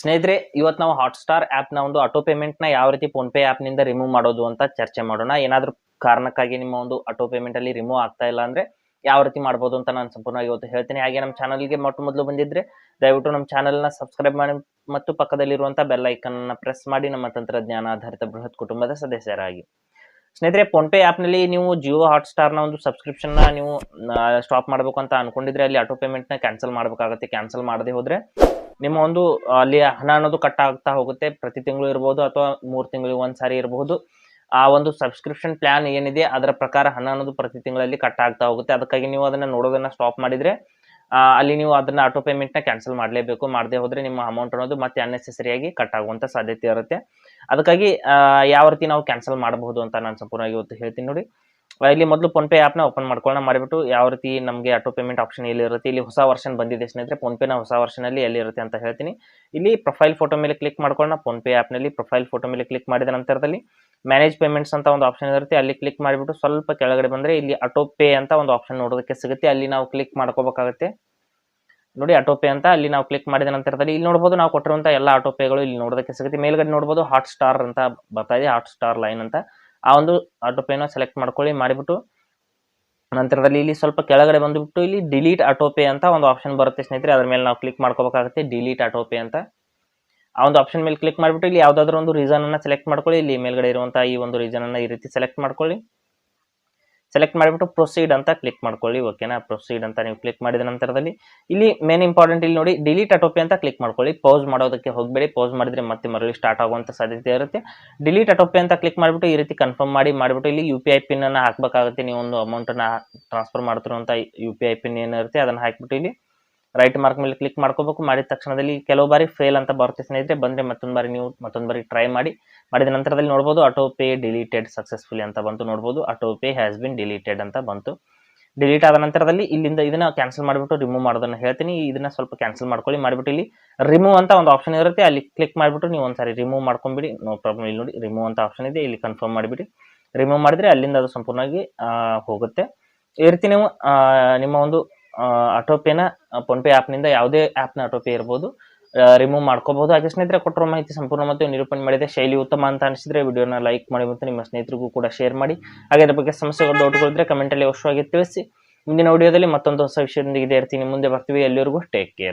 ಸ್ನೇಹಿತರೆ ಇವತ್ತು ನಾವು ಹಾಟ್ಸ್ಟಾರ್ನ ಒಂದು ಆಟೋ ಪೇಮೆಂಟ್ನ ಯಾವ ರೀತಿ ಫೋನ್ ಪೇ ಆಪ್ನಿಂದ ರಿಮೂವ್ ಮಾಡೋದು ಅಂತ ಚರ್ಚೆ ಮಾಡೋಣ. ಏನಾದರೂ ಕಾರಣಕ್ಕಾಗಿ ನಿಮ್ಮ ಒಂದು ಆಟೋ ಪೇಮೆಂಟ್ ಅಲ್ಲಿ ರಿಮೂವ್ ಆಗ್ತಾ ಇಲ್ಲ ಅಂದ್ರೆ ಯಾವ ರೀತಿ ಮಾಡ್ಬೋದು ಅಂತ ನಾನು ಸಂಪೂರ್ಣವಾಗಿ ಇವತ್ತು ಹೇಳ್ತೀನಿ. ಹಾಗೆ ನಮ್ಮ ಚಾನಲ್ಗೆ ಮೊಟ್ಟ ಮೊದಲು ಬಂದಿದ್ರೆ ದಯವಿಟ್ಟು ನಮ್ಮ ಚಾನಲ್ನ ಸಬ್ಸ್ಕ್ರೈಬ್ ಮಾಡಿ ಮತ್ತು ಪಕ್ಕದಲ್ಲಿರುವಂಥ ಬೆಲ್ ಐಕನ್ನ ಪ್ರೆಸ್ ಮಾಡಿ ನಮ್ಮ ತಂತ್ರಜ್ಞಾನ ಆಧಾರಿತ ಬೃಹತ್ ಕುಟುಂಬದ ಸದಸ್ಯರಾಗಿ. ಸ್ನೇಹಿತರೆ ಫೋನ್ ಪೇ ನಲ್ಲಿ ನೀವು ಜಿಯೋ ಹಾಟ್ಸ್ಟಾರ್ನ ಒಂದು ಸಬ್ಸ್ಕ್ರಿಪ್ಷನ್ನ ನೀವು ಸ್ಟಾಪ್ ಮಾಡಬೇಕು ಅಂತ ಅನ್ಕೊಂಡಿದ್ರೆ ಅಲ್ಲಿ ಆಟೋ ಪೇಮೆಂಟ್ನ ಕ್ಯಾನ್ಸಲ್ ಮಾಡಬೇಕಾಗುತ್ತೆ. ಕ್ಯಾನ್ಸಲ್ ಮಾಡದೆ ಹೋದ್ರೆ ನಿಮ್ಮ ಒಂದು, ಅಲ್ಲಿ ಹಣ ಅನ್ನೋದು ಕಟ್ ಆಗ್ತಾ ಹೋಗುತ್ತೆ. ಪ್ರತಿ ತಿಂಗಳು ಇರಬಹುದು ಅಥವಾ ಮೂರು ತಿಂಗಳಿಗೆ ಒಂದ್ ಸಾರಿ ಇರಬಹುದು ಆ ಒಂದು ಸಬ್ಸ್ಕ್ರಿಪ್ಷನ್ ಪ್ಲಾನ್ ಏನಿದೆ, ಅದರ ಪ್ರಕಾರ ಹಣ ಅನ್ನೋದು ಪ್ರತಿ ತಿಂಗಳಲ್ಲಿ ಕಟ್ ಆಗ್ತಾ ಹೋಗುತ್ತೆ. ಅದಕ್ಕಾಗಿ ನೀವು ಅದನ್ನ ನೋಡೋದನ್ನ ಸ್ಟಾಪ್ ಮಾಡಿದ್ರೆ ಅಲ್ಲಿ ನೀವು ಅದನ್ನ ಆಟೋ ಪೇಮೆಂಟ್ನ ಕ್ಯಾನ್ಸಲ್ ಮಾಡಲೇಬೇಕು. ಮಾಡದೆ ಹೋದ್ರೆ ನಿಮ್ಮ ಅಮೌಂಟ್ ಅನ್ನೋದು ಮತ್ತೆ ಅನ್ನೆಸೆಸರಿ ಆಗಿ ಕಟ್ ಆಗುವಂತ ಸಾಧ್ಯತೆ ಇರುತ್ತೆ. ಅದಕ್ಕಾಗಿ ಯಾವ ರೀತಿ ನಾವು ಕ್ಯಾನ್ಸಲ್ ಮಾಡಬಹುದು ಅಂತ ನಾನು ಸಂಪೂರ್ಣವಾಗಿ ಇವತ್ತು ಹೇಳ್ತೀನಿ ನೋಡಿ. ಇಲ್ಲಿ ಮೊದಲು ಫೋನ್ ಪೇ ಆ್ಯಪ್ನ ಓಪನ್ ಮಾಡ್ಕೊಳ್ಳೋಣ ಮಾಡಿಬಿಟ್ಟು ಯಾವ ರೀತಿ ನಮಗೆ ಆಟೋ ಪೇಮೆಂಟ್ ಆಪ್ಷನ್ ಎಲ್ಲಿ ಇರುತ್ತೆ, ಇಲ್ಲಿ ಹೊಸ ವರ್ಷನ್ ಬಂದಿದೆ ಸ್ನೇಹಿತರೆ ಫೋನ್ ಪೇನ ಹೊಸ ವರ್ಷನಲ್ಲಿ ಎಲ್ಲಿರುತ್ತೆ ಅಂತ ಹೇಳ್ತೀನಿ. ಇಲ್ಲಿ ಪ್ರೊಫೈಲ್ ಫೋಟೋ ಮೇಲೆ ಕ್ಲಿಕ್ ಮಾಡ್ಕೊಳ್ಳೋಣ ಫೋನ್ ಪೇ ಆ್ಯಪ್ನಲ್ಲಿ ಪ್ರೊಫೈಲ್ ಫೋಟೋ ಮೇಲೆ ಕ್ಲಿಕ್ ಮಾಡಿದ ನಂತರದಲ್ಲಿ ಮ್ಯಾನೇಜ್ ಪೇಮೆಂಟ್ಸ್ ಅಂತ ಒಂದು ಆಪ್ಷನ್ ಇರುತ್ತೆ, ಅಲ್ಲಿ ಕ್ಲಿಕ್ ಮಾಡಿಬಿಟ್ಟು ಸ್ವಲ್ಪ ಕೆಳಗಡೆ ಬಂದರೆ ಇಲ್ಲಿ ಆಟೋ ಪೇ ಅಂತ ಒಂದು ಆಪ್ಷನ್ ನೋಡೋದಕ್ಕೆ ಸಿಗುತ್ತೆ, ಅಲ್ಲಿ ನಾವು ಕ್ಲಿಕ್ ಮಾಡ್ಕೋಬೇಕಾಗುತ್ತೆ. ನೋಡಿ ಆಟೋ ಪೇ ಅಂತ ಅಲ್ಲಿ ನಾವು ಕ್ಲಿಕ್ ಮಾಡಿದ ನಂತರದಲ್ಲಿ ಇಲ್ಲಿ ನೋಡಬಹುದು ನಾವು ಕೊಟ್ಟಿರುವಂಥ ಎಲ್ಲ ಆಟೋ ಪೇಗಳು ಇಲ್ಲಿ ನೋಡೋದಕ್ಕೆ ಸಿಗುತ್ತೆ. ಮೇಲ್ಗಡೆ ನೋಡಬಹುದು ಹಾಟ್ ಸ್ಟಾರ್ ಅಂತ ಬರ್ತಾ ಇದೆ ಹಾಟ್ ಸ್ಟಾರ್ ಲೈನ್ ಅಂತ. ಆ ಒಂದು ಆಟೋ ಪೇನ ಸೆಲೆಕ್ಟ್ ಮಾಡ್ಕೊಳ್ಳಿ, ಮಾಡಿಬಿಟ್ಟು ನಂತರದಲ್ಲಿ ಇಲ್ಲಿ ಸ್ವಲ್ಪ ಕೆಳಗಡೆ ಬಂದುಬಿಟ್ಟು ಇಲ್ಲಿ ಡಿಲೀಟ್ ಆಟೋ ಪೇ ಅಂತ ಒಂದು ಆಪ್ಷನ್ ಬರುತ್ತೆ ಸ್ನೇಹಿತರೆ. ಅದ್ರ ಮೇಲೆ ನಾವು ಕ್ಲಿಕ್ ಮಾಡ್ಕೋಬೇಕಾಗುತ್ತೆ ಡಿಲೀಟ್ ಆಟೋ ಪೇ ಅಂತ. ಆ ಒಂದು ಆಪ್ಷನ್ ಮೇಲೆ ಕ್ಲಿಕ್ ಮಾಡಿಬಿಟ್ಟು ಇಲ್ಲಿ ಯಾವುದಾದ್ರೂ ಒಂದು ರೀಸನ್ ಅನ್ನ ಸೆಲೆಕ್ಟ್ ಮಾಡ್ಕೊಳ್ಳಿ. ಇಲ್ಲಿ ಮೇಲ್ಗಡೆ ಇರುವಂತಹ ಈ ಒಂದು ರೀಸನ್ ಅನ್ನ ಈ ರೀತಿ ಸೆಲೆಕ್ಟ್ ಮಾಡ್ಕೊಳ್ಳಿ. ಸೆಲೆಕ್ಟ್ ಮಾಡಿಬಿಟ್ಟು ಪ್ರೊಸೀಡ್ ಅಂತ ಕ್ಲಿಕ್ ಮಾಡ್ಕೊಳ್ಳಿ ಓಕೆನಾ ಪ್ರೊಸೀಡ್ ಅಂತ ನೀವು ಕ್ಲಿಕ್ ಮಾಡಿದ ನಂತರದಲ್ಲಿ, ಇಲ್ಲಿ ಮೇನ್ ಇಂಪಾರ್ಟೆಂಟ್ ಇಲ್ಲಿ ನೋಡಿ ಡಿಲೀಟ್ ಅಟೋಪಿ ಅಂತ ಕ್ಲಿಕ್ ಮಾಡ್ಕೊಳ್ಳಿ. ಪೌಸ್ ಮಾಡೋದಕ್ಕೆ ಹೋಗಬೇಡಿ. ಪೌಸ್ ಮಾಡಿದ್ರೆ ಮತ್ತೆ ಮರಳಿ ಸ್ಟಾರ್ಟ್ ಆಗುವಂಥ ಸಾಧ್ಯತೆ ಇರುತ್ತೆ. ಡಿಲೀಟ್ ಅಟೋಪಿ ಅಂತ ಕ್ಲಿಕ್ ಮಾಡಿಬಿಟ್ಟು ಈ ರೀತಿ ಕನ್ಫರ್ಮ್ ಮಾಡಿ, ಮಾಡಿಬಿಟ್ಟು ಇಲ್ಲಿ ಯು ಪಿ ಐ ಪಿನ್ ಅನ್ನು ಹಾಕಬೇಕಾಗುತ್ತೆ. ನೀವು ಒಂದು ಅಮೌಂಟನ್ನು ಟ್ರಾನ್ಸ್ಫರ್ ಮಾಡ್ತಿರುವಂಥ ಯು ಪಿ ಐ ಪಿನ್ ಏನಿರುತ್ತೆ, ಅದನ್ನು ಹಾಕಿಬಿಟ್ಟು ಇಲ್ಲಿ ರೈಟ್ ಮಾರ್ಕ್ ಮೇಲೆ ಕ್ಲಿಕ್ ಮಾಡ್ಕೋಬೇಕು. ಮಾಡಿದ ತಕ್ಷಣದಲ್ಲಿ ಕೆಲವು ಬಾರಿ ಫೇಲ್ ಅಂತ ಬರುತ್ತೆ ಸ್ನೇಹಿತರೆ. ಬಂದ್ರೆ ಮತ್ತೊಂದು ಬಾರಿ ನೀವು ಮತ್ತೊಂದು ಬಾರಿ ಟ್ರೈ ಮಾಡಿ. ಮಾಡಿದ ನಂತರದಲ್ಲಿ ನೋಡ್ಬೋದು ಆಟೋ ಪೇ ಡಿಲೀಟೆಡ್ ಸಕ್ಸಸ್ಫುಲಿ ಅಂತ ಬಂತು. ನೋಡ್ಬೋದು auto pay has been deleted ಅಂತ ಬಂತು. ಡಿಲೀಟ್ ಆದ ನಂತರದಲ್ಲಿ ಇಲ್ಲಿಂದ ಇದನ್ನ ಕ್ಯಾನ್ಸಲ್ ಮಾಡಿಬಿಟ್ಟು ರಿಮೂವ್ ಮಾಡೋದನ್ನ ಹೇಳ್ತೀನಿ. ಇದನ್ನ ಸ್ವಲ್ಪ ಕ್ಯಾನ್ಸಲ್ ಮಾಡ್ಕೊಳ್ಳಿ. ಮಾಡಿಬಿಟ್ಟು ಇಲ್ಲಿ ರಿಮೂವ್ ಅಂತ ಒಂದು ಆಪ್ಷನ್ ಇರುತ್ತೆ. ಅಲ್ಲಿ ಕ್ಲಿಕ್ ಮಾಡಿಬಿಟ್ಟು ನೀವು ಒಂದ್ಸಾರಿ ರಿಮೂವ್ ಮಾಡ್ಕೊಂಬಿಡಿ ನೋ ಪ್ರಾಬ್ಲಮ್ ಇಲ್ಲಿ ನೋಡಿ ರಿಮೂವ್ ಅಂತ ಆಪ್ಷನ್ ಇದೆ. ಇಲ್ಲಿ ಕನ್ಫರ್ಮ್ ಮಾಡಿಬಿಡಿ. ರಿಮೂವ್ ಮಾಡಿದ್ರೆ ಅಲ್ಲಿಂದ ಅದು ಸಂಪೂರ್ಣವಾಗಿ ಹೋಗುತ್ತೆ. ಈ ನೀವು ನಿಮ್ಮ ಒಂದು ಆಟೋಪೇನ ಆಪ್ನಿಂದ ಯಾವುದೇ ಆಪ್ ಆ್ಯಪ್ನ ಆಟೋಪೇ ಇರಬಹುದು ರಿಮೂವ್ ಮಾಡ್ಕೋಬಹುದು ಹಾಗೆ ಸ್ನೇಹಿತರೆ, ಕೊಟ್ಟಿರೋ ಮಾಹಿತಿ ಸಂಪೂರ್ಣ ಮತ್ತು ನಿರೂಪಣೆ ಮಾಡಿದೆ. ಶೈಲಿ ಉತ್ತಮ ಅಂತ ಅನಿಸಿದ್ರೆ ವಿಡಿಯೋನ ಲೈಕ್ ಮಾಡಿ ಮತ್ತು ನಿಮ್ಮ ಸ್ನೇಹಿತರಿಗೂ ಕೂಡ ಶೇರ್ ಮಾಡಿ. ಹಾಗೆ ಅದರ ಬಗ್ಗೆ ಸಮಸ್ಯೆಗಳು ಡೌಟ್ಗಳಿದ್ರೆ ಕಮೆಂಟಲ್ಲಿ ಅವಶ್ಯವಾಗಿ ತಿಳಿಸಿ. ಮುಂದಿನ ವಿಡಿಯೋದಲ್ಲಿ ಮತ್ತೊಂದು ಹೊಸ ವಿಷಯದೊಂದಿಗೆ ಇರ್ತೀನಿ ಮುಂದೆ ಬರ್ತೀವಿ. ಎಲ್ಲಿವರೆಗೂ ಟೇಕ್ ಕೇರ್